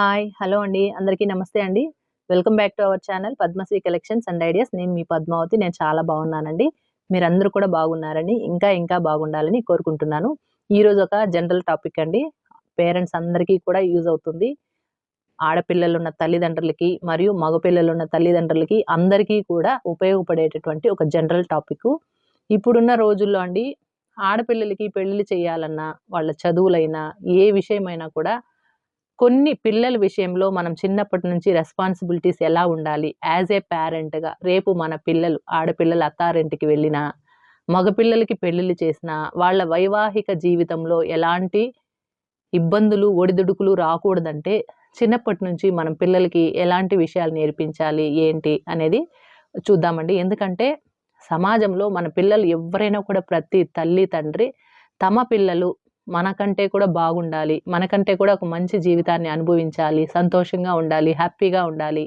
Hi hello అండి. అందరికీ నమస్తే అండి. Welcome back to our channel Padmasri collections and ideas. నేను మీ పద్మావతి. నేను చాలా బాగున్నానండి. మీరందరూ కూడా బాగున్నారని ఇంకా ఇంకా బాగుండాలని కోరుకుంటున్నాను. ఈరోజు ఒక జనరల్ టాపిక్ అండి. పేరెంట్స్ అందరికీ కూడా యూజ్ అవుతుంది. ఆడపిల్లలు ఉన్న తల్లిదండ్రులకి మరియు మగపిల్లలు ఉన్న తల్లిదండ్రులకి అందరికీ కూడా ఉపయోగపడేటటువంటి ఒక జనరల్ టాపిక్. ఇప్పుడున్న రోజుల్లో అండి ఆడపిల్లలకి పెళ్ళి చేయాలన్నా వాళ్ళ చదువులైనా ఏ విషయమైనా కూడా కొన్ని పిల్లల విషయంలో మనం చిన్నప్పటి నుంచి రెస్పాన్సిబిలిటీస్ ఎలా ఉండాలి? యాజ్ ఏ పేరెంట్గా రేపు మన పిల్లలు ఆడపిల్లలు అత్తారింటికి వెళ్ళినా మగపిల్లలకి పెళ్ళిళ్ళు చేసినా వాళ్ళ వైవాహిక జీవితంలో ఎలాంటి ఇబ్బందులు ఒడిదుడుకులు రాకూడదంటే చిన్నప్పటి నుంచి మనం పిల్లలకి ఎలాంటి విషయాలు నేర్పించాలి ఏంటి అనేది చూద్దామండి. ఎందుకంటే సమాజంలో మన పిల్లలు ఎవరైనా కూడా ప్రతి తల్లి తండ్రి తమ పిల్లలు మనకంటే కూడా బాగుండాలి మనకంటే కూడా ఒక మంచి జీవితాన్ని అనుభవించాలి సంతోషంగా ఉండాలి హ్యాపీగా ఉండాలి.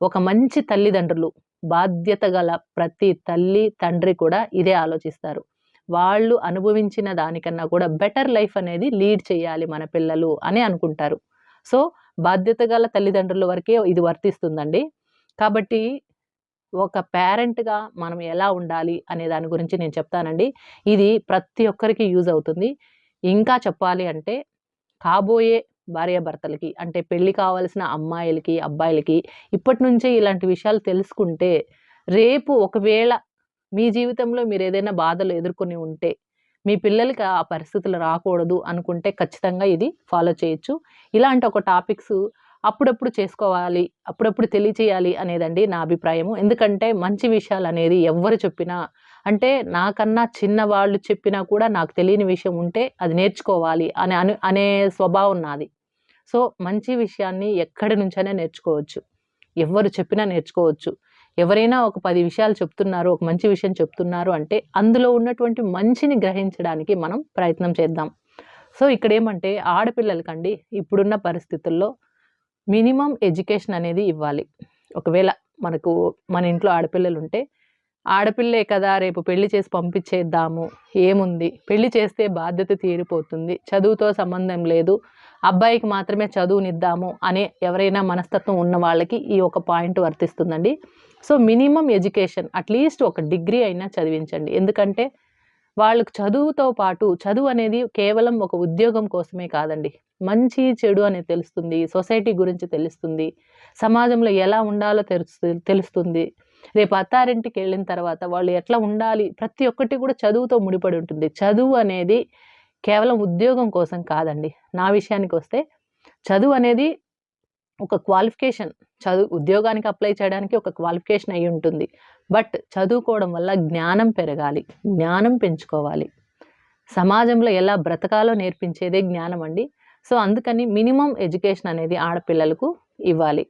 ఒక మంచి తల్లిదండ్రులు బాధ్యత గల ప్రతి తల్లి తండ్రి కూడా ఇదే ఆలోచిస్తారు. వాళ్ళు అనుభవించిన దానికన్నా కూడా బెటర్ లైఫ్ అనేది లీడ్ చేయాలి మన పిల్లలు అని అనుకుంటారు. సో బాధ్యత గల తల్లిదండ్రుల వరకే ఇది వర్తిస్తుందండి. కాబట్టి ఒక పేరెంట్గా మనం ఎలా ఉండాలి అనే దాని గురించి నేను చెప్తానండి. ఇది ప్రతి ఒక్కరికి యూజ్ అవుతుంది. ఇంకా చెప్పాలి అంటే కాబోయే భార్యాభర్తలకి అంటే పెళ్ళి కావాల్సిన అమ్మాయిలకి అబ్బాయిలకి ఇప్పటి నుంచే ఇలాంటి విషయాలు తెలుసుకుంటే రేపు ఒకవేళ మీ జీవితంలో మీరు ఏదైనా బాధలు ఎదుర్కొని ఉంటే మీ పిల్లలకి ఆ పరిస్థితులు రాకూడదు అనుకుంటే ఖచ్చితంగా ఇది ఫాలో చేయొచ్చు. ఇలాంటి ఒక టాపిక్స్ అప్పుడప్పుడు చేసుకోవాలి అప్పుడప్పుడు తెలియచేయాలి అనేదండి నా అభిప్రాయము. ఎందుకంటే మంచి విషయాలు అనేది ఎవరు చెప్పినా అంటే నాకన్నా చిన్న వాళ్ళు చెప్పినా కూడా నాకు తెలియని విషయం ఉంటే అది నేర్చుకోవాలి అనే అను అనే స్వభావం నాది. సో మంచి విషయాన్ని ఎక్కడి నుంచైనా నేర్చుకోవచ్చు. ఎవరు చెప్పినా నేర్చుకోవచ్చు. ఎవరైనా ఒక పది విషయాలు చెప్తున్నారు ఒక మంచి విషయం చెప్తున్నారు అంటే అందులో ఉన్నటువంటి మంచిని గ్రహించడానికి మనం ప్రయత్నం చేద్దాం. సో ఇక్కడ ఏమంటే ఆడపిల్లలకండి ఇప్పుడున్న పరిస్థితుల్లో మినిమం ఎడ్యుకేషన్ అనేది ఇవ్వాలి. ఒకవేళ మనకు మన ఇంట్లో ఆడపిల్లలు ఉంటే ఆడపిల్లే కదా రేపు పెళ్ళి చేసి పంపించేద్దాము. ఏముంది? పెళ్ళి చేస్తే బాధ్యత తీరిపోతుంది. చదువుతో సంబంధం లేదు. అబ్బాయికి మాత్రమే చదువునిద్దాము అనే ఎవరైనా మనస్తత్వం ఉన్న వాళ్ళకి ఈ ఒక point వర్తిస్తుందండి. So minimum education at least ఒక డిగ్రీ అయినా చదివించండి. ఎందుకంటే వాళ్ళకు చదువుతో పాటు చదువు అనేది కేవలం ఒక ఉద్యోగం కోసమే కాదండి. మంచి చెడు అనేది తెలుస్తుంది. సొసైటీ గురించి తెలుస్తుంది. సమాజంలో ఎలా ఉండాలో తెలుస్తు తెలుస్తుంది. రేపు అత్తారింటికి వెళ్ళిన తర్వాత వాళ్ళు ఎట్లా ఉండాలి ప్రతి ఒక్కటి కూడా చదువుతో ముడిపడి ఉంటుంది. చదువు అనేది కేవలం ఉద్యోగం కోసం కాదండి. నా విషయానికి వస్తే చదువు అనేది ఒక క్వాలిఫికేషన్. చదువు ఉద్యోగానికి అప్లై చేయడానికి ఒక క్వాలిఫికేషన్ అయి ఉంటుంది. బట్ చదువుకోవడం వల్ల జ్ఞానం పెరగాలి జ్ఞానం పెంచుకోవాలి. సమాజంలో ఎలా బ్రతకాలో నేర్పించేదే జ్ఞానం అండి. సో అందుకని మినిమం ఎడ్యుకేషన్ అనేది ఆడపిల్లలకు ఇవ్వాలి.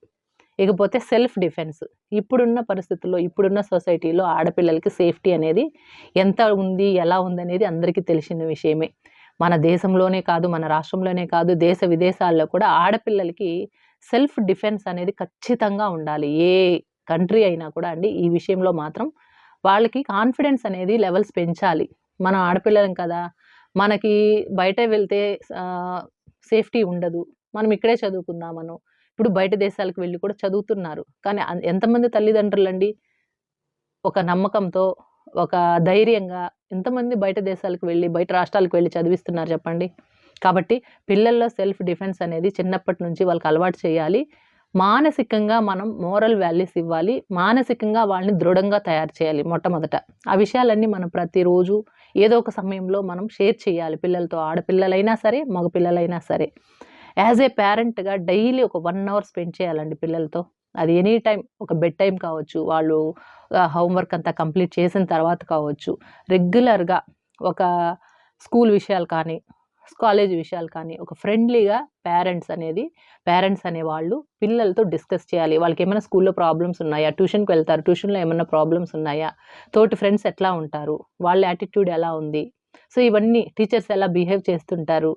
ఇకపోతే సెల్ఫ్ డిఫెన్స్. ఇప్పుడున్న పరిస్థితుల్లో ఇప్పుడున్న సొసైటీలో ఆడపిల్లలకి సేఫ్టీ అనేది ఎంత ఉంది ఎలా ఉంది అనేది అందరికీ తెలిసిన విషయమే. మన దేశంలోనే కాదు మన రాష్ట్రంలోనే కాదు దేశ విదేశాల్లో కూడా ఆడపిల్లలకి సెల్ఫ్ డిఫెన్స్ అనేది ఖచ్చితంగా ఉండాలి. ఏ కంట్రీ అయినా కూడా అండి ఈ విషయంలో మాత్రం వాళ్ళకి కాన్ఫిడెన్స్ అనేది లెవెల్స్ పెంచాలి. మనం ఆడపిల్లలం కదా మనకి బయట వెళ్తే సేఫ్టీ ఉండదు. మనం ఇక్కడే చదువుకుందామను ఇప్పుడు బయట దేశాలకు వెళ్ళి కూడా చదువుతున్నారు. కానీ ఎంతమంది తల్లిదండ్రులు అండి ఒక నమ్మకంతో ఒక ధైర్యంగా ఎంతమంది బయట దేశాలకు వెళ్ళి బయట రాష్ట్రాలకు వెళ్ళి చదివిస్తున్నారు చెప్పండి? కాబట్టి పిల్లల్లో సెల్ఫ్ డిఫెన్స్ అనేది చిన్నప్పటి నుంచి వాళ్ళకి అలవాటు చేయాలి. మానసికంగా మనం మోరల్ వాల్యూస్ ఇవ్వాలి. మానసికంగా వాళ్ళని దృఢంగా తయారు చేయాలి మొట్టమొదట. ఆ విషయాలన్నీ మనం ప్రతిరోజు ఏదో ఒక సమయంలో మనం షేర్ చేయాలి పిల్లలతో ఆడపిల్లలైనా సరే మగపిల్లలైనా సరే. యాజ్ ఏ పేరెంట్గా డైలీ ఒక వన్ అవర్ స్పెండ్ చేయాలండి పిల్లలతో. అది ఎనీ టైం ఒక బెడ్ టైం కావచ్చు వాళ్ళు హోంవర్క్ అంతా కంప్లీట్ చేసిన తర్వాత కావచ్చు. రెగ్యులర్గా ఒక స్కూల్ విషయాలు కానీ కాలేజ్ విషయాలు కానీ ఒక ఫ్రెండ్లీగా పేరెంట్స్ అనేది పేరెంట్స్ అనేవాళ్ళు పిల్లలతో డిస్కస్ చేయాలి. వాళ్ళకి ఏమైనా స్కూల్లో ప్రాబ్లమ్స్ ఉన్నాయా? ట్యూషన్కి వెళ్తారు ట్యూషన్లో ఏమైనా ప్రాబ్లమ్స్ ఉన్నాయా? తోటి ఫ్రెండ్స్ ఎట్లా ఉంటారు? వాళ్ళ యాటిట్యూడ్ ఎలా ఉంది? సో ఇవన్నీ టీచర్స్ ఎలా బిహేవ్ చేస్తుంటారు?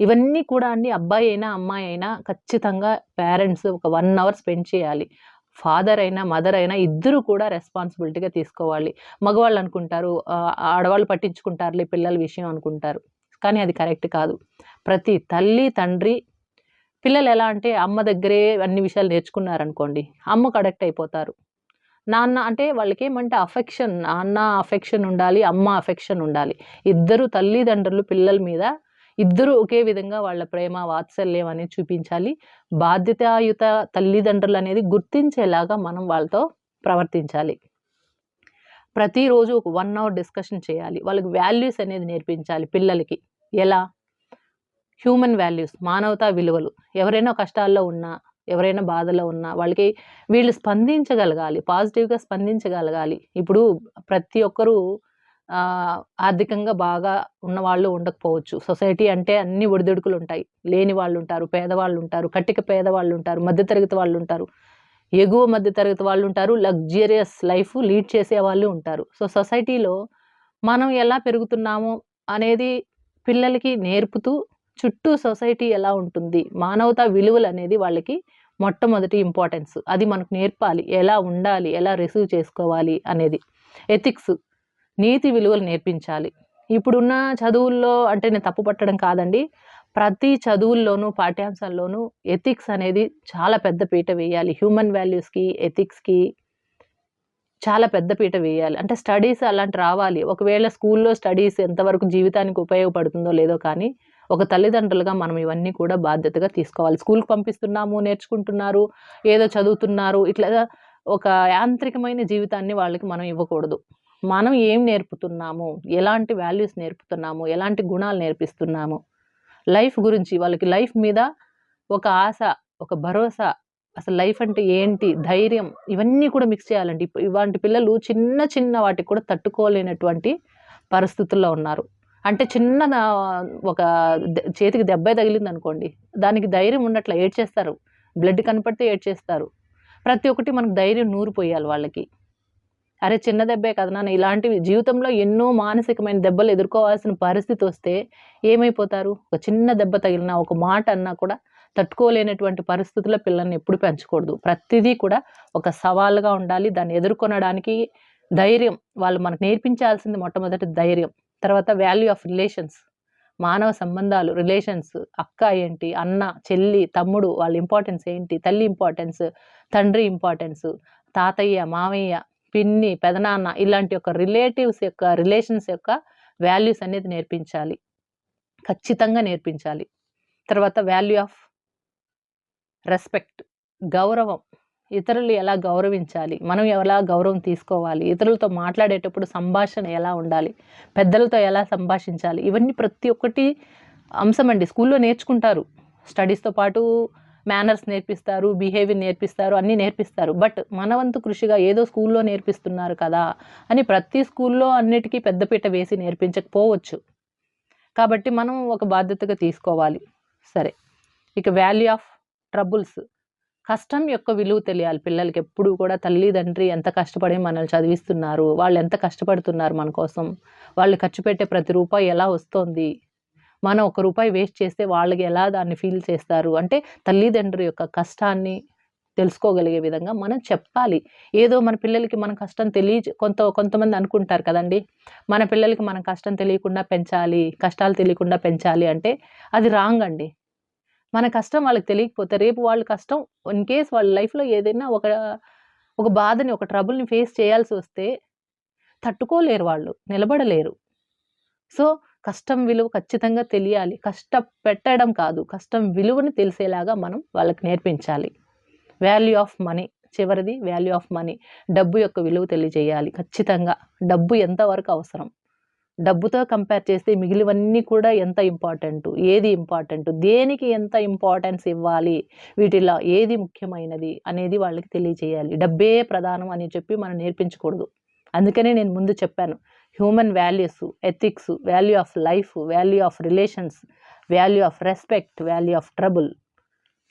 ఇవన్నీ కూడా అండి అబ్బాయి అయినా అమ్మాయి అయినా ఖచ్చితంగా పేరెంట్స్ ఒక వన్ అవర్ స్పెండ్ చేయాలి. ఫాదర్ అయినా మదర్ అయినా ఇద్దరు కూడా రెస్పాన్సిబిలిటీగా తీసుకోవాలి. మగవాళ్ళు అనుకుంటారు ఆడవాళ్ళు పట్టించుకుంటారులే పిల్లల విషయం అనుకుంటారు. కానీ అది కరెక్ట్ కాదు. ప్రతి తల్లి తండ్రి పిల్లలు ఎలా అంటే అమ్మ దగ్గరే అన్ని విషయాలు నేర్చుకున్నారనుకోండి అమ్మకు అడక్ట్ అయిపోతారు. నాన్న అంటే వాళ్ళకి ఏమంటే అఫెక్షన్ నాన్న అఫెక్షన్ ఉండాలి అమ్మ అఫెక్షన్ ఉండాలి. ఇద్దరు తల్లిదండ్రులు పిల్లల మీద ఇద్దరు ఒకే విధంగా వాళ్ళ ప్రేమ వాత్సల్యం అనేది చూపించాలి. బాధ్యతాయుత తల్లిదండ్రులు అనేది గుర్తించేలాగా మనం వాళ్ళతో ప్రవర్తించాలి. ప్రతిరోజు ఒక వన్ అవర్ డిస్కషన్ చేయాలి. వాళ్ళకి వాల్యూస్ అనేది నేర్పించాలి పిల్లలకి. ఎలా? హ్యూమన్ వాల్యూస్ మానవతా విలువలు. ఎవరైనా కష్టాల్లో ఉన్నా ఎవరైనా బాధలో ఉన్నా వాళ్ళకి వీళ్ళు స్పందించగలగాలి. పాజిటివ్గా స్పందించగలగాలి. ఇప్పుడు ప్రతి ఒక్కరూ ఆర్థికంగా బాగా ఉన్న వాళ్ళు ఉండకపోవచ్చు. సొసైటీ అంటే అన్ని ఒడిదుడుకులు ఉంటాయి లేని వాళ్ళు ఉంటారు పేదవాళ్ళు ఉంటారు కట్టిక పేదవాళ్ళు ఉంటారు మధ్యతరగతి వాళ్ళు ఉంటారు ఎగువ మధ్యతరగతి వాళ్ళు ఉంటారు లగ్జరియస్ లైఫ్ లీడ్ చేసే వాళ్ళు ఉంటారు. సో సొసైటీలో మనం ఎలా పెరుగుతున్నాము అనేది పిల్లలకి నేర్పుతూ చుట్టూ సొసైటీ ఎలా ఉంటుంది మానవతా విలువలు అనేది వాళ్ళకి మొట్టమొదటి ఇంపార్టెన్స్. అది మనకు నేర్పాలి. ఎలా ఉండాలి ఎలా రిసీవ్ చేసుకోవాలి అనేది. ఎథిక్స్ నీతి విలువలు నేర్పించాలి. ఇప్పుడున్న చదువుల్లో అంటే నేను తప్పు పట్టడం కాదండి. ప్రతి చదువుల్లోనూ పాఠ్యాంశాల్లోనూ ఎథిక్స్ అనేది చాలా పెద్ద పీట వేయాలి. హ్యూమన్ వాల్యూస్కి ఎథిక్స్కి చాలా పెద్ద పీట వేయాలి. అంటే స్టడీస్ అలాంటి రావాలి. ఒకవేళ స్కూల్లో స్టడీస్ ఎంతవరకు జీవితానికి ఉపయోగపడుతుందో లేదో కానీ ఒక తల్లిదండ్రులుగా మనం ఇవన్నీ కూడా బాధ్యతగా తీసుకోవాలి. స్కూల్కి పంపిస్తున్నాము నేర్చుకుంటున్నారు ఏదో చదువుతున్నారు ఇట్లా ఒక యాంత్రికమైన జీవితాన్ని వాళ్ళకి మనం ఇవ్వకూడదు. మనం ఏం నేర్పుతున్నాము? ఎలాంటి వాల్యూస్ నేర్పుతున్నాము? ఎలాంటి గుణాలు నేర్పిస్తున్నాము? లైఫ్ గురించి వాళ్ళకి లైఫ్ మీద ఒక ఆశ ఒక భరోసా అసలు లైఫ్ అంటే ఏంటి? ధైర్యం ఇవన్నీ కూడా మిక్స్ చేయాలండి. ఇప్పు- ఇలాంటి పిల్లలు చిన్న చిన్న వాటికి కూడా తట్టుకోలేనటువంటి పరిస్థితుల్లో ఉన్నారు. అంటే చిన్న ఒక దె- చేతికి దెబ్బ తగిలింది అనుకోండి దానికి ధైర్యం ఉన్నట్లు ఏడ్ చేస్తారు బ్లడ్ కనపడితే ఏడ్ చేస్తారు ప్రతి ఒక్కటి మనకు ధైర్యం నూరిపోయాలి వాళ్ళకి. అరే చిన్న దెబ్బే కదా నాన్న ఇలాంటివి జీవితంలో ఎన్నో మానసికమైన దెబ్బలు ఎదుర్కోవాల్సిన పరిస్థితి వస్తే ఏమైపోతారు? ఒక చిన్న దెబ్బ తగిలినా ఒక మాట అన్నా కూడా తట్టుకోలేనటువంటి పరిస్థితుల్లో పిల్లల్ని ఎప్పుడు పెంచకూడదు. ప్రతిదీ కూడా ఒక సవాలుగా ఉండాలి. దాన్ని ఎదుర్కొనడానికి ధైర్యం వాళ్ళు మనకు నేర్పించాల్సింది మొట్టమొదటి ధైర్యం. తర్వాత వాల్యూ ఆఫ్ రిలేషన్స్ మానవ సంబంధాలు రిలేషన్స్ అక్క ఏంటి అన్న చెల్లి తమ్ముడు వాళ్ళ ఇంపార్టెన్స్ ఏంటి తల్లి ఇంపార్టెన్స్ తండ్రి ఇంపార్టెన్స్ తాతయ్య మామయ్య పిన్ని పెదనాన్న ఇలాంటి యొక్క రిలేటివ్స్ యొక్క రిలేషన్స్ యొక్క వాల్యూస్ అనేది నేర్పించాలి. ఖచ్చితంగా నేర్పించాలి. తర్వాత వాల్యూ ఆఫ్ రెస్పెక్ట్ గౌరవం. ఇతరులు ఎలా గౌరవించాలి? మనం ఎలా గౌరవం తీసుకోవాలి? ఇతరులతో మాట్లాడేటప్పుడు సంభాషణ ఎలా ఉండాలి? పెద్దలతో ఎలా సంభాషించాలి? ఇవన్నీ ప్రతి ఒక్కటి అంశం అండి స్కూల్లో నేర్చుకుంటారు. స్టడీస్తో పాటు మేనర్స్ నేర్పిస్తారు బిహేవియర్ నేర్పిస్తారు అన్నీ నేర్పిస్తారు. బట్ మన వంతు కృషిగా ఏదో స్కూల్లో నేర్పిస్తున్నారు కదా అని ప్రతి స్కూల్లో అన్నిటికీ పెద్దపీట వేసి నేర్పించకపోవచ్చు. కాబట్టి మనం ఒక బాధ్యతగా తీసుకోవాలి. సరే. ఇక వాల్యూ ఆఫ్ ట్రబుల్స్ కష్టం యొక్క విలువ తెలియాలి. పిల్లలకి ఎప్పుడు కూడా తల్లిదండ్రి ఎంత కష్టపడి మనల్ని చదివిస్తున్నారు వాళ్ళు ఎంత కష్టపడుతున్నారు మన కోసం వాళ్ళు ఖర్చు పెట్టే ప్రతి రూపాయి ఎలా వస్తోంది మనం ఒక రూపాయి వేస్ట్ చేస్తే వాళ్ళకి ఎలా దాన్ని ఫీల్ చేస్తారు? అంటే తల్లిదండ్రుల యొక్క కష్టాన్ని తెలుసుకోగలిగే విధంగా మనం చెప్పాలి. ఏదో మన పిల్లలకి మన కష్టం తెలియ కొంత కొంతమంది అనుకుంటారు కదండి. మన పిల్లలకి మన కష్టం తెలియకుండా పెంచాలి కష్టాలు తెలియకుండా పెంచాలి అంటే అది రాంగ్ అండి. మన కష్టం వాళ్ళకి తెలియకపోతే రేపు వాళ్ళ కష్టం ఇన్ కేస్ వాళ్ళ లైఫ్లో ఏదైనా ఒక ఒక బాధని ఒక ట్రబుల్ని ఫేస్ చేయాల్సి వస్తే తట్టుకోలేరు వాళ్ళు నిలబడలేరు. సో కష్టం విలువ ఖచ్చితంగా తెలియాలి. కష్టపెట్టడం కాదు కష్టం విలువని తెలిసేలాగా మనం వాళ్ళకి నేర్పించాలి. వాల్యూ ఆఫ్ మనీ చివరిది వాల్యూ ఆఫ్ మనీ. డబ్బు యొక్క విలువ తెలియజేయాలి ఖచ్చితంగా. డబ్బు ఎంతవరకు అవసరం? డబ్బుతో కంపేర్ చేస్తే మిగిలివన్నీ కూడా ఎంత ఇంపార్టెంట్? ఏది ఇంపార్టెంట్? దేనికి ఎంత ఇంపార్టెన్స్ ఇవ్వాలి? వీటిలో ఏది ముఖ్యమైనది అనేది వాళ్ళకి తెలియజేయాలి. డబ్బే ప్రధానం అని చెప్పి మనం నేర్పించకూడదు. అందుకనే నేను ముందు చెప్పాను. Human values ethics value of life value of relations value of respect value of trouble.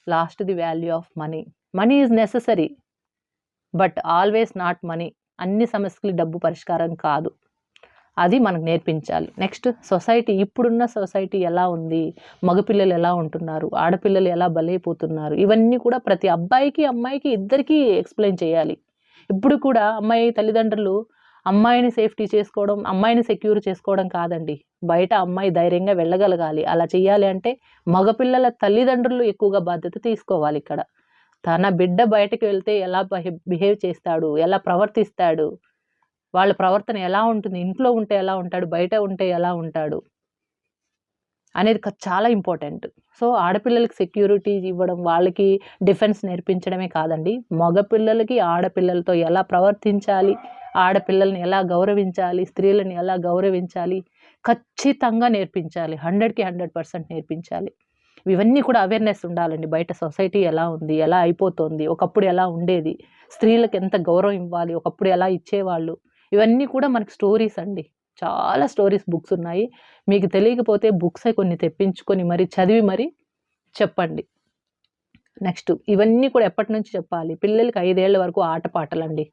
Last the value of money. Money is necessary but always not money. అన్ని సమస్యలు డబ్బు పరిష్కారం కాదు. అది మనకు నేర్పించాలి. Next society. ఇప్పుడున్న సొసైటీ ఎలా ఉంది? మగపిల్లలు ఎలా ఉంటున్నారు? ఆడపిల్లలు ఎలా బలైపోతున్నారు? ఇవన్నీ కూడా ప్రతి అబ్బాయికి అమ్మాయికి ఇద్దరికీ ఎక్స్ప్లెయిన్ చేయాలి. ఇప్పుడు కూడా అమ్మాయి తల్లిదండ్రులు అమ్మాయిని సేఫ్టీ చేసుకోవడం అమ్మాయిని సెక్యూర్ చేసుకోవడం కాదండి. బయట అమ్మాయి ధైర్యంగా వెళ్ళగలగాలి. అలా చేయాలి అంటే మగపిల్లల తల్లిదండ్రులు ఎక్కువగా బాధ్యత తీసుకోవాలి ఇక్కడ. తన బిడ్డ బయటకు వెళ్తే ఎలా బిహేవ్ చేస్తాడు? ఎలా ప్రవర్తిస్తాడు? వాళ్ళ ప్రవర్తన ఎలా ఉంటుంది? ఇంట్లో ఉంటే ఎలా ఉంటాడు? బయట ఉంటే ఎలా ఉంటాడు? అనేది చాలా ఇంపార్టెంట్. సో ఆడపిల్లలకి సెక్యూరిటీ ఇవ్వడం వాళ్ళకి డిఫెన్స్ నేర్పించడమే కాదండి. మగపిల్లలకి ఆడపిల్లలతో ఎలా ప్రవర్తించాలి ఆడపిల్లల్ని ఎలా గౌరవించాలి స్త్రీలను ఎలా గౌరవించాలి ఖచ్చితంగా నేర్పించాలి. హండ్రెడ్కి హండ్రెడ్ పర్సెంట్ నేర్పించాలి. ఇవన్నీ కూడా అవేర్నెస్ ఉండాలండి. బయట సొసైటీ ఎలా ఉంది ఎలా అయిపోతుంది ఒకప్పుడు ఎలా ఉండేది స్త్రీలకు ఎంత గౌరవం ఇవ్వాలి ఒకప్పుడు ఎలా ఇచ్చేవాళ్ళు. ఇవన్నీ కూడా మనకి స్టోరీస్ అండి. చాలా స్టోరీస్ బుక్స్ ఉన్నాయి. మీకు తెలియకపోతే బుక్స్ కొన్ని తెప్పించుకొని మరి చదివి మరి చెప్పండి. నెక్స్ట్ ఇవన్నీ కూడా ఎప్పటి నుంచి చెప్పాలి? పిల్లలకి ఐదేళ్ళ వరకు ఆటపాటలండి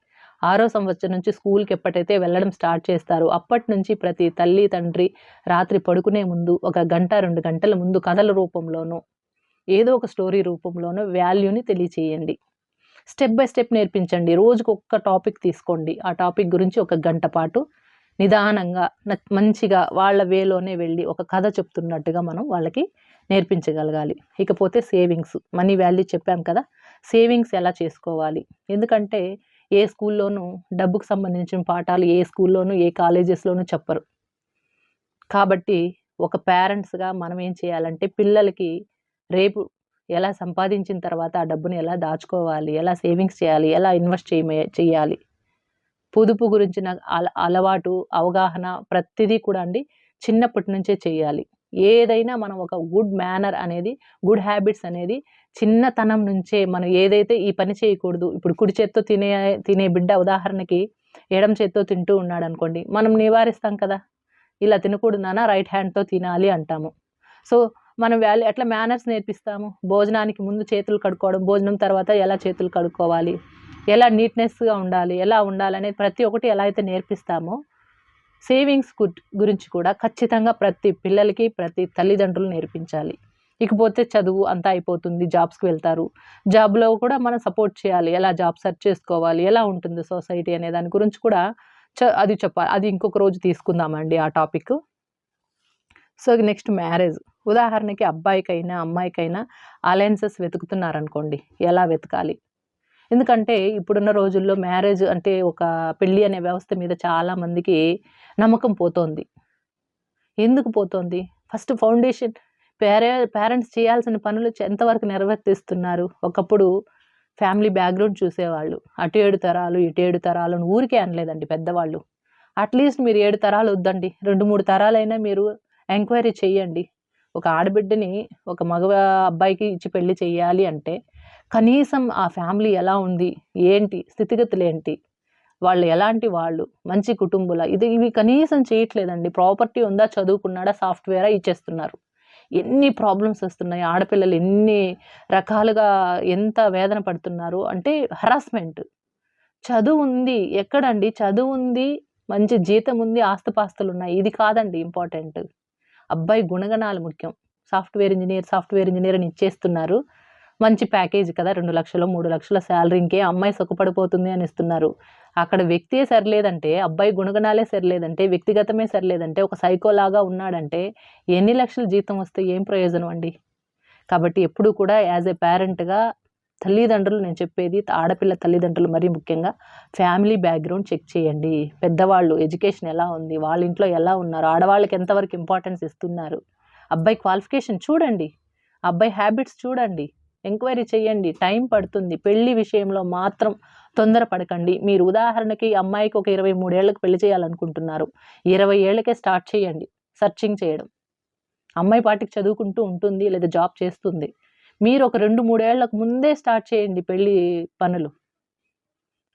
ఆరో సంవత్సరం నుంచి స్కూల్కి ఎప్పటైతే వెళ్ళడం స్టార్ట్ చేస్తారో అప్పటి నుంచి ప్రతి తల్లి తండ్రి రాత్రి పడుకునే ముందు ఒక గంట రెండు గంటల ముందు కథల రూపంలోనూ ఏదో ఒక స్టోరీ రూపంలోనూ వాల్యూని తెలియచేయండి. స్టెప్ బై స్టెప్ నేర్పించండి. రోజుకు ఒక్క టాపిక్ తీసుకోండి. ఆ టాపిక్ గురించి ఒక గంట పాటు నిదానంగా మంచిగా వాళ్ళ వేలోనే వెళ్ళి ఒక కథ చెప్తున్నట్టుగా మనం వాళ్ళకి నేర్పించగలగాలి. ఇకపోతే సేవింగ్స్ మనీ వాల్యూ చెప్పాం కదా సేవింగ్స్ ఎలా చేసుకోవాలి? ఎందుకంటే ఏ స్కూల్లోనూ డబ్బుకు సంబంధించిన పాఠాలు ఏ స్కూల్లోనూ ఏ కాలేజెస్లోనూ చెప్పరు. కాబట్టి ఒక పేరెంట్స్గా మనం ఏం చేయాలంటే పిల్లలకి రేపు ఎలా సంపాదించిన తర్వాత ఆ డబ్బుని ఎలా దాచుకోవాలి ఎలా సేవింగ్స్ చేయాలి ఎలా ఇన్వెస్ట్ చేయ చేయాలి పొదుపు గురించిన అల అలవాటు అవగాహన ప్రతిదీ కూడా అండి చిన్నప్పటి నుంచే చేయాలి. ఏదైనా మనం ఒక గుడ్ మేనర్ అనేది గుడ్ హ్యాబిట్స్ అనేది చిన్నతనం నుంచే మనం ఏదైతే ఈ పని చేయకూడదు ఇప్పుడు కుడి చేత్తో తినే తినే బిడ్డ ఉదాహరణకి ఎడం చేత్తో తింటూ ఉన్నాడు అనుకోండి మనం నివారిస్తాం కదా ఇలా తినకూడదు నాన్న రైట్ హ్యాండ్తో తినాలి అంటాము. సో మనం వాల్యూ ఎట్లా మేనర్స్ నేర్పిస్తాము? భోజనానికి ముందు చేతులు కడుక్కోవడం భోజనం తర్వాత ఎలా చేతులు కడుక్కోవాలి? ఎలా నీట్నెస్గా ఉండాలి ఎలా ఉండాలనేది ప్రతి ఒక్కటి ఎలా అయితే నేర్పిస్తామో సేవింగ్స్ గు- గురించి కూడా ఖచ్చితంగా ప్రతి పిల్లలకి ప్రతి తల్లిదండ్రులు నేర్పించాలి. ఇకపోతే చదువు అంతా అయిపోతుంది జాబ్స్కి వెళ్తారు. జాబ్లో కూడా మనం సపోర్ట్ చేయాలి. ఎలా జాబ్ సెర్చ్ చేసుకోవాలి ఎలా ఉంటుంది సొసైటీ అనే దాని గురించి కూడా చ అది చెప్పాలి. అది ఇంకొక రోజు తీసుకుందామండి ఆ టాపిక్. So next marriage. ఉదాహరణకి అబ్బాయికైనా అమ్మాయికైనా అలయన్సెస్ వెతుకుతున్నారనుకోండి ఎలా వెతకాలి? ఎందుకంటే ఇప్పుడున్న రోజుల్లో మ్యారేజ్ అంటే ఒక పెళ్ళి అనే వ్యవస్థ మీద చాలామందికి నమ్మకం పోతోంది. ఎందుకు పోతోంది? ఫస్ట్ ఫౌండేషన్ పేరే పేరెంట్స్ చేయాల్సిన పనులు ఎంతవరకు నెరవేర్తిస్తున్నారు? ఒకప్పుడు ఫ్యామిలీ బ్యాక్గ్రౌండ్ చూసేవాళ్ళు. అటు ఏడు తరాలు ఇటు ఏడు తరాలు అని ఊరికే అనలేదండి పెద్దవాళ్ళు. అట్లీస్ట్ మీరు ఏడు తరాలు వద్దండి. రెండు మూడు తరాలైనా మీరు ఎంక్వైరీ చేయండి ఒక ఆడబిడ్డని ఒక మగ అబ్బాయికి ఇచ్చి పెళ్ళి చేయాలి అంటే కనీసం ఆ ఫ్యామిలీ ఎలా ఉంది? ఏంటి? స్థితిగతులు ఏంటి వాళ్ళు ఎలాంటి వాళ్ళు? మంచి కుటుంబుల? ఇది ఇవి కనీసం చేయట్లేదండి. ప్రాపర్టీ ఉందా? చదువుకున్నాడా? సాఫ్ట్వేరా ఇచ్చేస్తున్నారు. ఎన్ని ప్రాబ్లమ్స్ వస్తున్నాయి? ఆడపిల్లలు ఎన్ని రకాలుగా ఎంత వేదన పడుతున్నారు? అంటే హరాస్మెంట్. చదువు ఉంది. ఎక్కడండి? చదువు ఉంది. మంచి జీతం ఉంది. ఆస్తుపాస్తులు ఉన్నాయి. ఇది కాదండి ఇంపార్టెంట్. అబ్బాయి గుణగణాలు ముఖ్యం. సాఫ్ట్వేర్ ఇంజనీర్ సాఫ్ట్వేర్ ఇంజనీర్ అని ఇచ్చేస్తున్నారు. మంచి ప్యాకేజ్ కదా రెండు లక్షలు మూడు లక్షల శాలరీకే అమ్మాయి సుఖపడిపోతుంది అని ఇస్తున్నారు. అక్కడ వ్యక్తియే సరిలేదంటే అబ్బాయి గుణగణాలే సరిలేదంటే వ్యక్తిగతమే సరిలేదంటే ఒక సైకోలాగా ఉన్నాడంటే ఎన్ని లక్షల జీతం వస్తే ఏం ప్రయోజనం అండి? కాబట్టి ఎప్పుడు కూడా యాజ్ ఏ పేరెంట్గా తల్లిదండ్రులు నేను చెప్పేది ఆడపిల్ల తల్లిదండ్రులు మరీ ముఖ్యంగా ఫ్యామిలీ బ్యాక్గ్రౌండ్ చెక్ చేయండి. పెద్దవాళ్ళు ఎడ్యుకేషన్ ఎలా ఉంది వాళ్ళ ఇంట్లో ఎలా ఉన్నారు ఆడవాళ్ళకి ఎంతవరకు ఇంపార్టెన్స్ ఇస్తున్నారు. అబ్బాయి క్వాలిఫికేషన్ చూడండి. అబ్బాయి హ్యాబిట్స్ చూడండి. ఎంక్వైరీ చేయండి. టైం పడుతుంది. పెళ్ళి విషయంలో మాత్రం తొందరపడకండి. మీరు ఉదాహరణకి అమ్మాయికి ఒక ఇరవై మూడేళ్ళకు పెళ్ళి చేయాలనుకుంటున్నారు. ఇరవై ఏళ్ళకే స్టార్ట్ చేయండి. సర్చింగ్ చేయడం. అమ్మాయి పాటికి చదువుకుంటూ ఉంటుంది లేదా జాబ్ చేస్తుంది. మీరు ఒక రెండు మూడేళ్ళకు ముందే స్టార్ట్ చేయండి పెళ్ళి పనులు.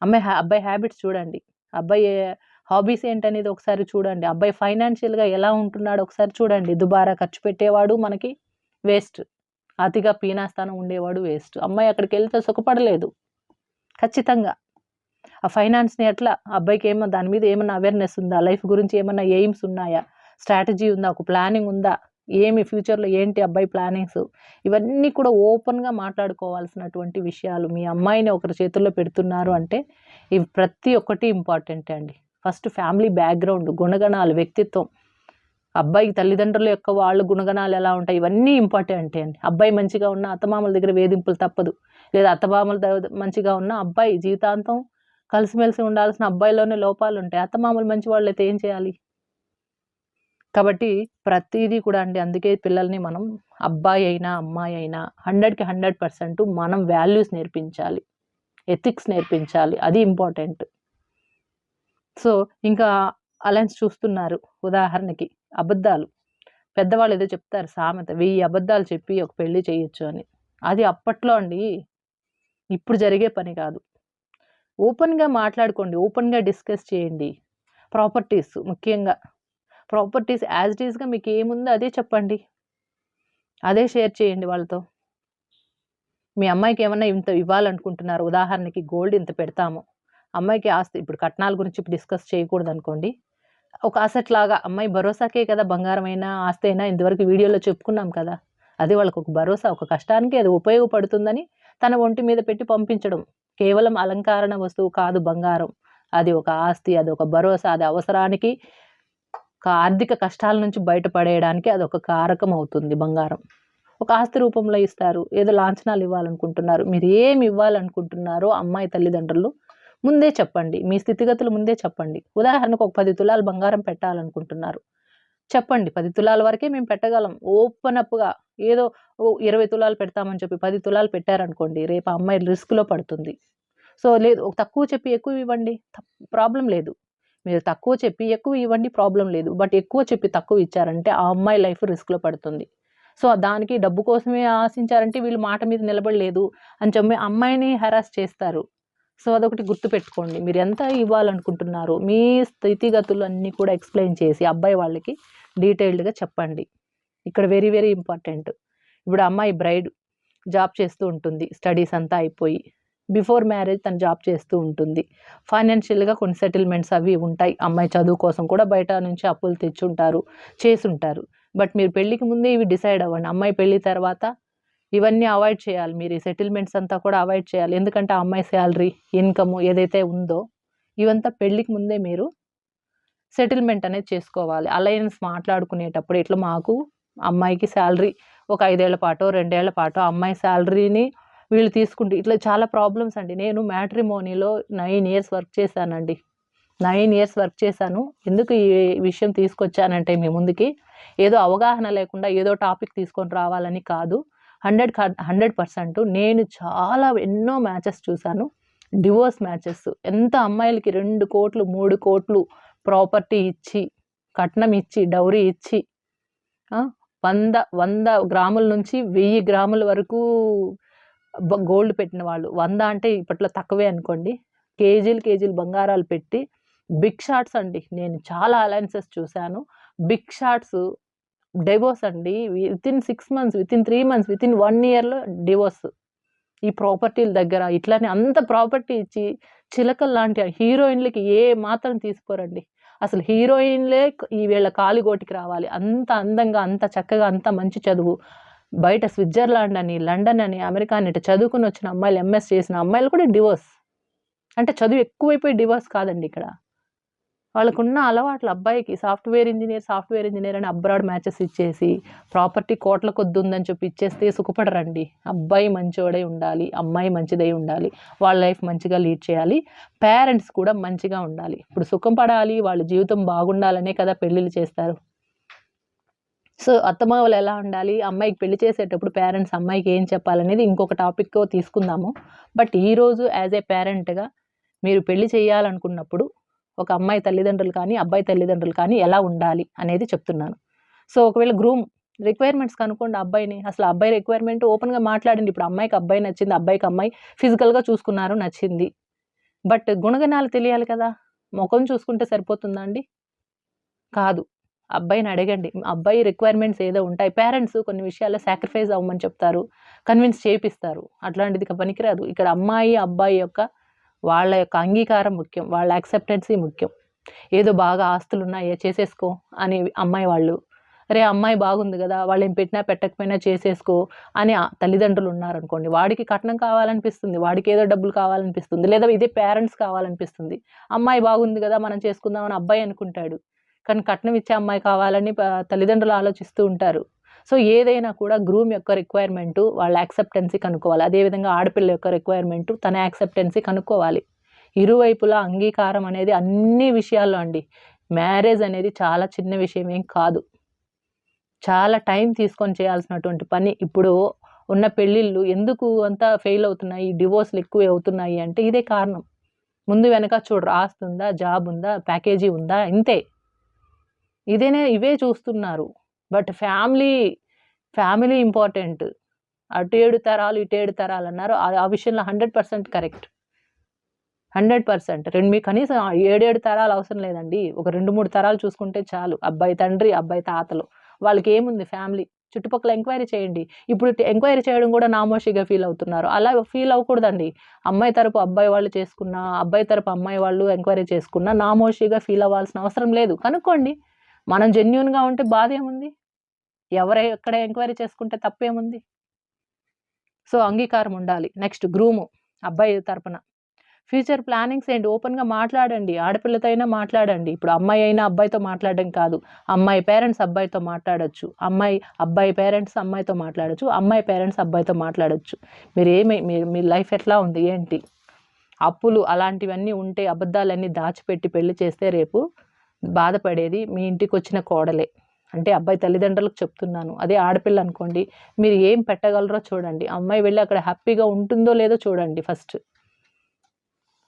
అమ్మాయి హ్యా- అబ్బాయి హ్యాబిట్స్ చూడండి. అబ్బాయి హాబీస్ ఏంటనేది ఒకసారి చూడండి. అబ్బాయి ఫైనాన్షియల్గా ఎలా ఉంటున్నాడు ఒకసారి చూడండి. దుబారా ఖర్చు పెట్టేవాడు మనకి వేస్ట్. అతిగా పీనాస్థానం ఉండేవాడు వేస్ట్. అమ్మాయి అక్కడికి వెళ్తే సుఖపడలేదు. ఖచ్చితంగా. ఆ ఫైనాన్స్ని ఎట్లా? అబ్బాయికి ఏమో దాని మీద ఏమన్నా అవేర్నెస్ ఉందా? లైఫ్ గురించి ఏమన్నా ఎయిమ్స్ ఉన్నాయా? స్ట్రాటజీ ఉందా? ఒక ప్లానింగ్ ఉందా? ఏమి ఫ్యూచర్లో ఏంటి అబ్బాయి ప్లానింగ్స్ ఇవన్నీ కూడా ఓపెన్గా మాట్లాడుకోవాల్సినటువంటి విషయాలు మీ అమ్మాయిని ఒకరి చేతుల్లో పెడుతున్నారు అంటే ఇవి ప్రతి ఒక్కటి ఇంపార్టెంటే అండి. ఫస్ట్ ఫ్యామిలీ బ్యాక్గ్రౌండ్ గుణగణాలు వ్యక్తిత్వం. అబ్బాయి తల్లిదండ్రుల యొక్క వాళ్ళ గుణగణాలు ఎలా ఉంటాయి ఇవన్నీ ఇంపార్టెంట్ అండి. అబ్బాయి మంచిగా ఉన్న అత్తమామల దగ్గర వేధింపులు తప్పదు. లేదా అత్తమామల దగ్గర మంచిగా ఉన్న అబ్బాయి జీవితాంతం కలిసిమెలిసి ఉండాల్సిన అబ్బాయిలోనే లోపాలు ఉంటాయి. అత్తమామలు మంచి వాళ్ళు అయితే ఏం చేయాలి? కాబట్టి ప్రతిదీ కూడా అండి అందుకే పిల్లల్ని మనం అబ్బాయి అయినా అమ్మాయి అయినా హండ్రెడ్కి హండ్రెడ్ పర్సెంట్ మనం వాల్యూస్ నేర్పించాలి. ఎథిక్స్ నేర్పించాలి. అది ఇంపార్టెంట్. సో ఇంకా అలయన్స్ చూస్తున్నారు ఉదాహరణకి. అబద్ధాలు. పెద్దవాళ్ళు ఏదో చెప్తారు సామెత వెయ్యి అబద్ధాలు చెప్పి ఒక పెళ్ళి చేయొచ్చు అని. అది అప్పట్లో అండి ఇప్పుడు జరిగే పని కాదు. ఓపెన్గా మాట్లాడుకోండి ఓపెన్గా డిస్కస్ చేయండి. ప్రాపర్టీస్ ముఖ్యంగా. ప్రాపర్టీస్ యాజ్ ఇట్ ఈస్గా మీకు ఏముందో అదే చెప్పండి. అదే షేర్ చేయండి వాళ్ళతో. మీ అమ్మాయికి ఏమన్నా ఇంత ఇవ్వాలనుకుంటున్నారు ఉదాహరణకి గోల్డ్ ఇంత పెడతాము. అమ్మాయికి ఆస్తి ఇప్పుడు కట్నాల గురించి ఇప్పుడు డిస్కస్ చేయకూడదు అనుకోండి ఒక అసెట్ లాగా అమ్మాయి భరోసాకే కదా బంగారమైనా ఆస్తి అయినా ఇంతవరకు వీడియోలో చెప్పుకున్నాం కదా! అది వాళ్ళకు ఒక భరోసా ఒక కష్టానికి అది ఉపయోగపడుతుందని తన ఒంటి మీద పెట్టి పంపించడం. కేవలం అలంకరణ వస్తువు కాదు బంగారం. అది ఒక ఆస్తి అది ఒక భరోసా అది అవసరానికి ఆర్థిక కష్టాల నుంచి బయటపడేయడానికి అది ఒక కారకం అవుతుంది బంగారం. ఒక ఆస్తి రూపంలో ఇస్తారు. ఏదో లాంఛనాలు ఇవ్వాలనుకుంటున్నారు. మీరు ఏమి ఇవ్వాలనుకుంటున్నారో అమ్మాయి తల్లిదండ్రులు ముందే చెప్పండి. మీ స్థితిగతులు ముందే చెప్పండి. ఉదాహరణకు ఒక పది తులాలు బంగారం పెట్టాలనుకుంటున్నారు. చెప్పండి. పది తులాల వరకే మేము పెట్టగలం. ఓపెన్ అప్గా ఏదో ఓ ఇరవై తులాలు పెడతామని చెప్పి పది తులాలు పెట్టారనుకోండి రేపు ఆ అమ్మాయి రిస్క్లో పడుతుంది. సో లేదు తక్కువ చెప్పి ఎక్కువ ఇవ్వండి. ప్రాబ్లం లేదు. మీరు తక్కువ చెప్పి ఎక్కువ ఇవ్వండి ప్రాబ్లం లేదు. బట్ ఎక్కువ చెప్పి తక్కువ ఇచ్చారంటే ఆ అమ్మాయి లైఫ్ రిస్క్లో పడుతుంది. సో దానికి డబ్బు కోసమే ఆశించారంటే వీళ్ళు మాట మీద నిలబడలేదు అని చెప్పి అమ్మాయిని హెరాస్ చేస్తారు. సో అదొకటి గుర్తుపెట్టుకోండి. మీరు ఎంత ఇవ్వాలనుకుంటున్నారు మీ స్థితిగతులు అన్నీ కూడా ఎక్స్ప్లెయిన్ చేసి అబ్బాయి వాళ్ళకి డీటెయిల్డ్గా చెప్పండి. ఇక్కడ వెరీ వెరీ ఇంపార్టెంట్. ఇప్పుడు అమ్మాయి బ్రైడ్ జాబ్ చేస్తూ ఉంటుంది. స్టడీస్ అంతా అయిపోయి బిఫోర్ మ్యారేజ్ తను జాబ్ చేస్తూ ఉంటుంది. ఫైనాన్షియల్గా కొన్ని సెటిల్మెంట్స్ అవి ఉంటాయి. అమ్మాయి చదువు కోసం కూడా బయట నుంచి అప్పులు తెచ్చుంటారు చేసుంటారు బట్ మీరు పెళ్ళికి ముందే ఇవి డిసైడ్ అవ్వండి. అమ్మాయి పెళ్ళి తర్వాత ఇవన్నీ అవాయిడ్ చేయాలి మీరు. ఈ సెటిల్మెంట్స్ అంతా కూడా అవాయిడ్ చేయాలి. ఎందుకంటే ఆ అమ్మాయి శాలరీ ఇన్కమ్ ఏదైతే ఉందో ఇవంతా పెళ్ళికి ముందే మీరు సెటిల్మెంట్ అనేది చేసుకోవాలి. అలయన్స్ మాట్లాడుకునేటప్పుడు ఇట్లా మాకు అమ్మాయికి శాలరీ ఒక ఐదేళ్ళ పాటు రెండేళ్ళ పాటు అమ్మాయి శాలరీని వీళ్ళు తీసుకుంటే ఇట్లా చాలా ప్రాబ్లమ్స్ అండి. నేను మ్యాట్రిమోనీలో నైన్ ఇయర్స్ వర్క్ చేశానండి. నైన్ ఇయర్స్ వర్క్ చేశాను. ఎందుకు ఈ విషయం తీసుకొచ్చానంటే మీ ముందుకి? ఏదో అవగాహన లేకుండా ఏదో టాపిక్ తీసుకొని రావాలని కాదు. హండ్రెడ్ హండ్రెడ్ పర్సెంట్ నేను చాలా ఎన్నో మ్యాచెస్ చూశాను. Divorce matches. ఎంత అమ్మాయిలకి రెండు కోట్లు మూడు కోట్లు ప్రాపర్టీ ఇచ్చి కట్నం ఇచ్చి డౌరీ ఇచ్చి వంద వంద గ్రాముల నుంచి వెయ్యి గ్రాముల వరకు గోల్డ్ పెట్టిన వాళ్ళు. వంద అంటే ఇప్పట్లో తక్కువే అనుకోండి. కేజీలు కేజీలు బంగారాలు పెట్టి బిగ్ షాట్స్ అండి. నేను చాలా అలయన్సెస్ చూశాను. బిగ్ షాట్స్ డివోర్స్ అండి. With in six months with in three months with in one ఇయర్లో డివోర్స్ ఈ ప్రాపర్టీల దగ్గర ఇట్లానే అంత ప్రాపర్టీ ఇచ్చి చిలకలు లాంటి హీరోయిన్లకి ఏ మాత్రం తీసుకోరండి. అసలు హీరోయిన్లే ఈ వీళ్ళ కాలిగోటికి రావాలి. అంత అందంగా అంత చక్కగా అంత మంచి చదువు. బయట స్విట్జర్లాండ్ అని లండన్ అని అమెరికా అని ఇటు చదువుకుని వచ్చిన అమ్మాయిలు ఎంఎస్ చేసిన అమ్మాయిలు కూడా డివోర్స్ అంటే చదువు ఎక్కువైపోయి డివోర్స్ కాదండి ఇక్కడ. వాళ్ళకున్న అలవాట్లు అబ్బాయికి సాఫ్ట్వేర్ ఇంజనీర్ సాఫ్ట్వేర్ ఇంజనీర్ అని అబ్రాడ్ మ్యాచెస్ ఇచ్చేసి ప్రాపర్టీ కోట్ల కొద్ది ఉందని చెప్పి ఇచ్చేస్తే సుఖపడరండి. అబ్బాయి మంచివాడై ఉండాలి అమ్మాయి మంచిదై ఉండాలి వాళ్ళ లైఫ్ మంచిగా లీడ్ చేయాలి పేరెంట్స్ కూడా మంచిగా ఉండాలి. ఇప్పుడు సుఖం పడాలి వాళ్ళ జీవితం బాగుండాలనే కదా పెళ్ళిళ్ళు చేస్తారు. సో అత్తమావలు ఎలా ఉండాలి అమ్మాయికి పెళ్ళి చేసేటప్పుడు పేరెంట్స్ అమ్మాయికి ఏం చెప్పాలనేది ఇంకొక టాపిక్ తీసుకుందాము. బట్ ఈరోజు యాజ్ ఏ పేరెంట్గా మీరు పెళ్ళి చేయాలనుకున్నప్పుడు ఒక అమ్మాయి తల్లిదండ్రులు కానీ అబ్బాయి తల్లిదండ్రులు కానీ ఎలా ఉండాలి అనేది చెప్తున్నాను. సో ఒకవేళ గ్రూమ్ రిక్వైర్మెంట్స్ కనుక్కోండి అబ్బాయిని. అసలు అబ్బాయి రిక్వైర్మెంట్ ఓపెన్గా మాట్లాడండి. ఇప్పుడు అమ్మాయికి అబ్బాయి నచ్చింది అబ్బాయికి అమ్మాయి ఫిజికల్గా చూసుకున్నారు నచ్చింది. బట్ గుణగణాలు తెలియాలి కదా? ముఖం చూసుకుంటే సరిపోతుందా అండి? కాదు. అబ్బాయిని అడగండి. అబ్బాయి రిక్వైర్మెంట్స్ ఏదో ఉంటాయి. పేరెంట్స్ కొన్ని విషయాల్లో సాక్రిఫైస్ అవ్వమని చెప్తారు. కన్విన్స్ చేపిస్తారు. అట్లాంటిది ఇక పనికిరాదు. ఇక్కడ అమ్మాయి అబ్బాయి యొక్క వాళ్ళ యొక్క అంగీకారం ముఖ్యం వాళ్ళ యాక్సెప్టెన్సీ ముఖ్యం. ఏదో బాగా ఆస్తులు ఉన్నాయే చేసేసుకో అని అమ్మాయి వాళ్ళు అరే అమ్మాయి బాగుంది కదా వాళ్ళు ఏం పెట్టినా పెట్టకపోయినా చేసేసుకో అని తల్లిదండ్రులు ఉన్నారనుకోండి వాడికి కట్నం కావాలనిపిస్తుంది వాడికి ఏదో డబ్బులు కావాలనిపిస్తుంది లేదా ఇదే పేరెంట్స్ కావాలనిపిస్తుంది. అమ్మాయి బాగుంది కదా మనం చేసుకుందామని అబ్బాయి అనుకుంటాడు. కానీ కట్నం ఇచ్చే అమ్మాయి కావాలని తల్లిదండ్రులు ఆలోచిస్తూ ఉంటారు. సో ఏదైనా కూడా గ్రూమ్ యొక్క రిక్వైర్మెంట్ వాళ్ళ యాక్సెప్టెన్సీ కనుక్కోవాలి. అదేవిధంగా ఆడపిల్ల యొక్క రిక్వైర్మెంట్ తన యాక్సెప్టెన్సీ కనుక్కోవాలి. ఇరువైపులా అంగీకారం అనేది అన్ని విషయాల్లో అండి. మ్యారేజ్ అనేది చాలా చిన్న విషయం ఏం కాదు. చాలా టైం తీసుకొని చేయాల్సినటువంటి పని. ఇప్పుడు ఉన్న పెళ్ళిళ్ళు ఎందుకు అంతా ఫెయిల్ అవుతున్నాయి? డివోర్స్లు ఎక్కువ అవుతున్నాయి అంటే ఇదే కారణం. ముందు వెనక చూడరు ఆస్తుందా జాబ్ ఉందా? ప్యాకేజీ ఉందా? ఇంతే. ఇదేనే ఇవే చూస్తున్నారు. But family family important. అటు ఏడు తరాలు ఇటు ఏడు తరాలు అన్నారు. ఆ- విషయంలో hundred percent correct. Hundred percent. రెండు మీకు కనీసం ఏడేడు తరాలు అవసరం లేదండి. ఒక రెండు మూడు తరాలు చూసుకుంటే చాలు. అబ్బాయి తండ్రి అబ్బాయి తాతలు. వాళ్ళకి ఏముంది ఫ్యామిలీ? చుట్టుపక్కల ఎంక్వైరీ చేయండి. ఇప్పుడు ఎంక్వైరీ చేయడం కూడా నామోషిగా ఫీల్ అవుతున్నారు. అలా ఫీల్ అవ్వకూడదండి. అమ్మాయి తరపు అబ్బాయి వాళ్ళు చేసుకున్న అబ్బాయి తరపు అమ్మాయి వాళ్ళు ఎంక్వైరీ చేసుకున్నా నామోషిగా ఫీల్ అవ్వాల్సిన అవసరం లేదు. కనుక్కోండి. మనం జెన్యున్గా ఉంటే బాధ ఏముంది ఎవరు ఎక్కడ ఎంక్వైరీ చేసుకుంటే తప్పేముంది? సో అంగీకారం ఉండాలి నెక్స్ట్ గ్రూము అబ్బాయి తరపున. ఫ్యూచర్ ప్లానింగ్స్ ఏంటి? ఓపెన్గా మాట్లాడండి. ఆడపిల్లతో అయినా మాట్లాడండి. ఇప్పుడు అమ్మాయి అయినా అబ్బాయితో మాట్లాడడం కాదు. అమ్మాయి పేరెంట్స్ అబ్బాయితో మాట్లాడొచ్చు. అమ్మాయి అబ్బాయి పేరెంట్స్ అమ్మాయితో మాట్లాడొచ్చు. అమ్మాయి పేరెంట్స్ అబ్బాయితో మాట్లాడొచ్చు. మీరు ఏమి మీ మీ లైఫ్ ఎట్లా ఉంది ఏంటి? అప్పులు అలాంటివన్నీ ఉంటే అబద్ధాలన్నీ దాచిపెట్టి పెళ్ళి చేస్తే రేపు బాధపడేది మీ ఇంటికి వచ్చిన కోడలే. అంటే అబ్బాయి తల్లిదండ్రులకు చెప్తున్నాను. అదే ఆడపిల్ల అనుకోండి మీరు ఏం పెట్టగలరో చూడండి. అమ్మాయి వెళ్ళి అక్కడ హ్యాపీగా ఉంటుందో లేదో చూడండి ఫస్ట్.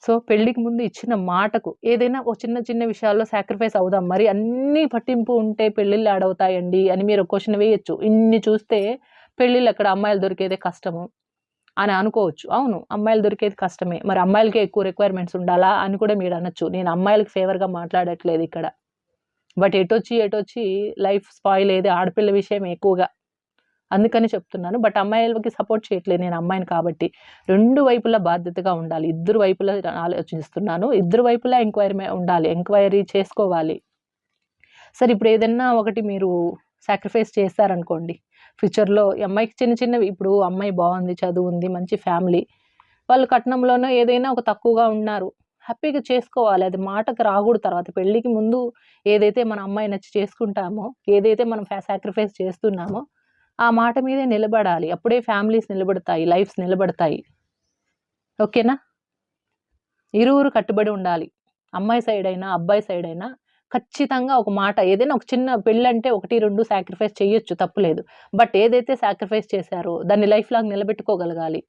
సో పెళ్ళికి ముందు ఇచ్చిన మాటకు ఏదైనా ఓ చిన్న చిన్న విషయాల్లో సాక్రిఫైస్ అవుదాం. మరి అన్నీ పట్టింపు ఉంటే పెళ్ళిళ్ళు ఆడవుతాయండి అని మీరు క్వశ్చన్ వేయచ్చు. ఇన్ని చూస్తే పెళ్ళిళ్ళు అక్కడ అమ్మాయిలు దొరికేదే కష్టము. అని అనుకోవచ్చు. అవును అమ్మాయిలు దొరికేది కష్టమే. మరి అమ్మాయిలకే ఎక్కువ రిక్వైర్మెంట్స్ ఉండాలా అని కూడా మీరు అనొచ్చు. నేను అమ్మాయిలకు ఫేవర్గా మాట్లాడట్లేదు ఇక్కడ. బట్ ఎటొచ్చి ఎటొచ్చి లైఫ్ స్పాయిల్ ఏది ఆడపిల్ల విషయం ఎక్కువగా. అందుకని చెప్తున్నాను. బట్ అమ్మాయిలకి సపోర్ట్ చేయట్లేదు నేను అమ్మాయిని కాబట్టి. రెండు వైపులా బాధ్యతగా ఉండాలి. ఇద్దరు వైపులా ఆలోచిస్తున్నాను. ఇద్దరు వైపులా ఎంక్వైరీ ఉండాలి. ఎంక్వైరీ చేసుకోవాలి. సరే ఇప్పుడు ఏదన్నా ఒకటి మీరు సాక్రిఫైస్ చేస్తారనుకోండి ఫ్యూచర్లో ఈ అమ్మాయికి చిన్న చిన్నవి ఇప్పుడు అమ్మాయి బాగుంది చదువు ఉంది మంచి ఫ్యామిలీ వాళ్ళు కట్నంలోనో ఏదైనా ఒక తక్కువగా ఉన్నారు. హ్యాపీగా చేసుకోవాలి. అది మాటకు రాకూడదు తర్వాత. పెళ్ళికి ముందు ఏదైతే మన అమ్మాయి నచ్చి చేసుకుంటామో ఏదైతే మనం సాక్రిఫైస్ చేస్తున్నామో ఆ మాట మీదే నిలబడాలి. అప్పుడే ఫ్యామిలీస్ నిలబడతాయి లైఫ్స్ నిలబడతాయి. ఓకేనా? ఇరువురు కట్టుబడి ఉండాలి. అమ్మాయి సైడ్ అయినా అబ్బాయి సైడ్ అయినా ఖచ్చితంగా ఒక మాట ఏదైనా ఒక చిన్న పెళ్ళంటే ఒకటి రెండు సాక్రిఫైస్ చేయొచ్చు తప్పులేదు బట్ ఏదైతే సాక్రిఫైస్ చేశారో దాన్ని లైఫ్ లాంగ్ నిలబెట్టుకోగలగాలి.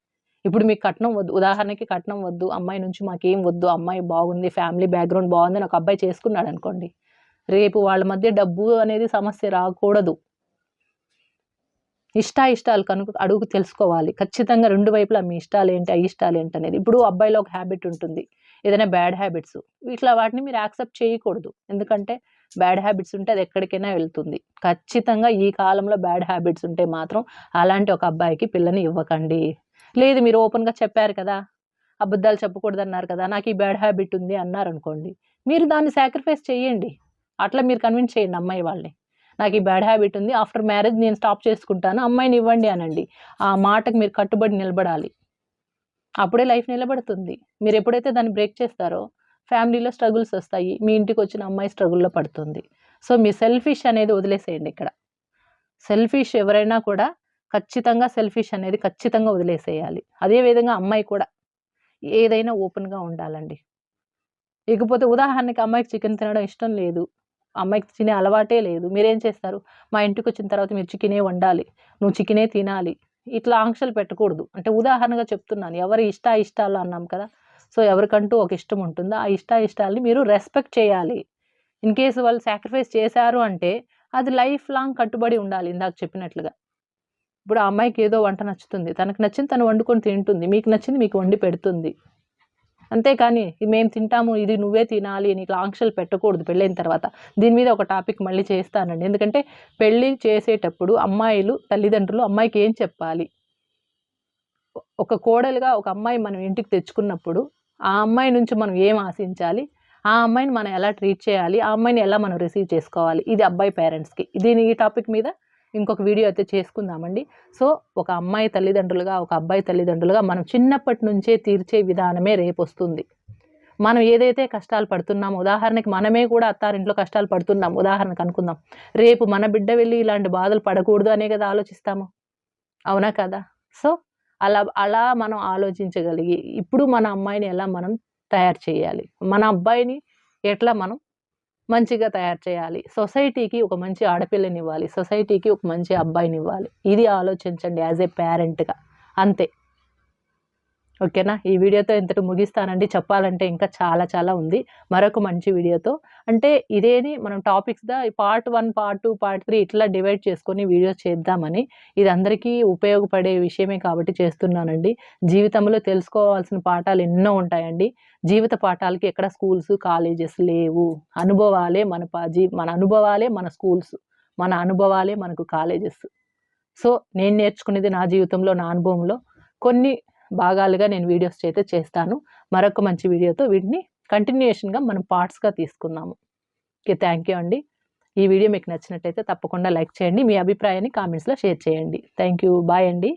ఇప్పుడు మీకు కట్నం వద్దు ఉదాహరణకి కట్నం వద్దు అమ్మాయి నుంచి మాకేం వద్దు అమ్మాయి బాగుంది ఫ్యామిలీ బ్యాక్గ్రౌండ్ బాగుంది నాకు అబ్బాయి చేసుకున్నాడు అనుకోండి రేపు వాళ్ళ మధ్య డబ్బు అనేది సమస్య రాకూడదు. ఇష్టాయిష్టాలు కనుక అడుగు తెలుసుకోవాలి. ఖచ్చితంగా రెండు వైపులా మీ ఇష్టాలు ఏంటి అయిష్టాలు ఏంటి అనేది. ఇప్పుడు అబ్బాయిలో ఒక హ్యాబిట్ ఉంటుంది. ఏదైనా బ్యాడ్ హ్యాబిట్స్ ఇట్లా వాటిని మీరు యాక్సెప్ట్ చేయకూడదు. ఎందుకంటే బ్యాడ్ హ్యాబిట్స్ ఉంటే అది ఎక్కడికైనా వెళ్తుంది. ఖచ్చితంగా ఈ కాలంలో బ్యాడ్ హ్యాబిట్స్ ఉంటే మాత్రం అలాంటి ఒక అబ్బాయికి పిల్లని ఇవ్వకండి. లేదు మీరు ఓపెన్గా చెప్పారు కదా అబద్ధాలు చెప్పకూడదు అన్నారు కదా నాకు ఈ బ్యాడ్ హ్యాబిట్ ఉంది అన్నారు అనుకోండి మీరు దాన్ని సాక్రిఫైస్ చేయండి. అట్లా మీరు కన్విన్స్ చేయండి అమ్మాయి వాళ్ళని. నాకు ఈ బ్యాడ్ హ్యాబిట్ ఉంది. ఆఫ్టర్ మ్యారేజ్ నేను స్టాప్ చేసుకుంటాను. అమ్మాయిని ఇవ్వండి అనండి. ఆ మాటకు మీరు కట్టుబడి నిలబడాలి. అప్పుడే లైఫ్ నిలబడుతుంది. మీరు ఎప్పుడైతే దాన్ని బ్రేక్ చేస్తారో ఫ్యామిలీలో స్ట్రగుల్స్ వస్తాయి. మీ ఇంటికి వచ్చిన అమ్మాయి స్ట్రగుల్లో పడుతుంది. సో మీ సెల్ఫిష్ అనేది వదిలేసేయండి ఇక్కడ. సెల్ఫిష్ ఎవరైనా కూడా ఖచ్చితంగా సెల్ఫిష్ అనేది ఖచ్చితంగా వదిలేసేయాలి. అదే విధంగా అమ్మాయి కూడా ఏదైనా ఓపెన్గా ఉండాలండి. ఇకపోతే ఉదాహరణకి అమ్మాయికి చికెన్ తినడం ఇష్టం లేదు. అమ్మాయికి తినే అలవాటే లేదు. మీరేం చేస్తారు? మా ఇంటికి వచ్చిన తర్వాత మీరు చికెనే వండాలి. నువ్వు చికెనే తినాలి. ఇట్లా ఆంక్షలు పెట్టకూడదు. అంటే ఉదాహరణగా చెప్తున్నాను. ఎవరి ఇష్ట ఇష్టాలు అన్నాం కదా. సో ఎవరికంటూ ఒక ఇష్టం ఉంటుందో? ఆ ఇష్ట ఇష్టాలని మీరు రెస్పెక్ట్ చేయాలి. ఇన్ కేసు వాళ్ళు సాక్రిఫైస్ చేశారు అంటే అది లైఫ్ లాంగ్ కట్టుబడి ఉండాలి ఇందాక చెప్పినట్లుగా. ఇప్పుడు ఆ అమ్మాయికి ఏదో వంట నచ్చుతుంది. తనకు నచ్చింది తను వండుకొని తింటుంది. మీకు నచ్చింది మీకు వండి పెడుతుంది. అంతేకాని మేము తింటాము ఇది నువ్వే తినాలి నీకు ఆంక్షలు పెట్టకూడదు పెళ్ళైన తర్వాత. దీని మీద ఒక టాపిక్ మళ్ళీ చేస్తానండి. ఎందుకంటే పెళ్ళి చేసేటప్పుడు అమ్మాయిలు తల్లిదండ్రులు అమ్మాయికి ఏం చెప్పాలి? ఒక కోడలుగా ఒక అమ్మాయి మనం ఇంటికి తెచ్చుకున్నప్పుడు ఆ అమ్మాయి నుంచి మనం ఏం ఆశించాలి? ఆ అమ్మాయిని మనం ఎలా ట్రీట్ చేయాలి? ఆ అమ్మాయిని ఎలా మనం రిసీవ్ చేసుకోవాలి? ఇది అబ్బాయి పేరెంట్స్కి. దీని ఈ టాపిక్ మీద ఇంకొక వీడియో అయితే చేసుకుందామండి. సో ఒక అమ్మాయి తల్లిదండ్రులుగా ఒక అబ్బాయి తల్లిదండ్రులుగా మనం చిన్నప్పటి నుంచే తీర్చే విధానమే రేపు వస్తుంది మనం ఏదైతే కష్టాలు పడుతున్నాం ఉదాహరణకి మనమే కూడా అత్తారింట్లో కష్టాలు పడుతున్నాం ఉదాహరణకు అనుకుందాం. రేపు మన బిడ్డ వెళ్ళి ఇలాంటి బాధలు పడకూడదు అనే కదా ఆలోచిస్తాము. అవునా కదా? సో అలా అలా మనం ఆలోచించగలిగి ఇప్పుడు మన అమ్మాయిని ఎలా మనం తయారు చేయాలి? మన అబ్బాయిని ఎట్లా మనం మంచిగా తయారు చేయాలి. సొసైటీకి ఒక మంచి ఆడపిల్లని ఇవ్వాలి సొసైటీకి ఒక మంచి అబ్బాయిని ఇవ్వాలి ఇది ఆలోచించండి యాజ్ ఏ పేరెంట్గా. అంతే. ఓకేనా? ఈ వీడియోతో ఇంతటి ముగిస్తానండి. చెప్పాలంటే ఇంకా చాలా చాలా ఉంది. మరొక మంచి వీడియోతో. అంటే ఇదేని మనం టాపిక్స్గా part one part two part three ఇట్లా డివైడ్ చేసుకొని వీడియోస్ చేద్దామని ఇది అందరికీ ఉపయోగపడే విషయమే కాబట్టి చేస్తున్నానండి. జీవితంలో తెలుసుకోవాల్సిన పాఠాలు ఎన్నో ఉంటాయండి. జీవిత పాఠాలకి ఎక్కడ స్కూల్స్ కాలేజెస్ లేవు. అనుభవాలే మన జీ మన అనుభవాలే మన స్కూల్స్. మన అనుభవాలే మనకు కాలేజెస్. సో నేను నేర్చుకునేది నా జీవితంలో నా అనుభవంలో. కొన్ని భాగాలుగా నేను వీడియోస్ అయితే చేస్తాను. మరొక మంచి వీడియోతో వీటిని కంటిన్యూషన్గా మనం పార్ట్స్గా తీసుకుందాము. ఓకే థ్యాంక్ యూ అండి. ఈ వీడియో మీకు నచ్చినట్టయితే తప్పకుండా లైక్ చేయండి. మీ అభిప్రాయాన్ని కామెంట్స్లో షేర్ చేయండి. Thank you. బాయ్ అండి.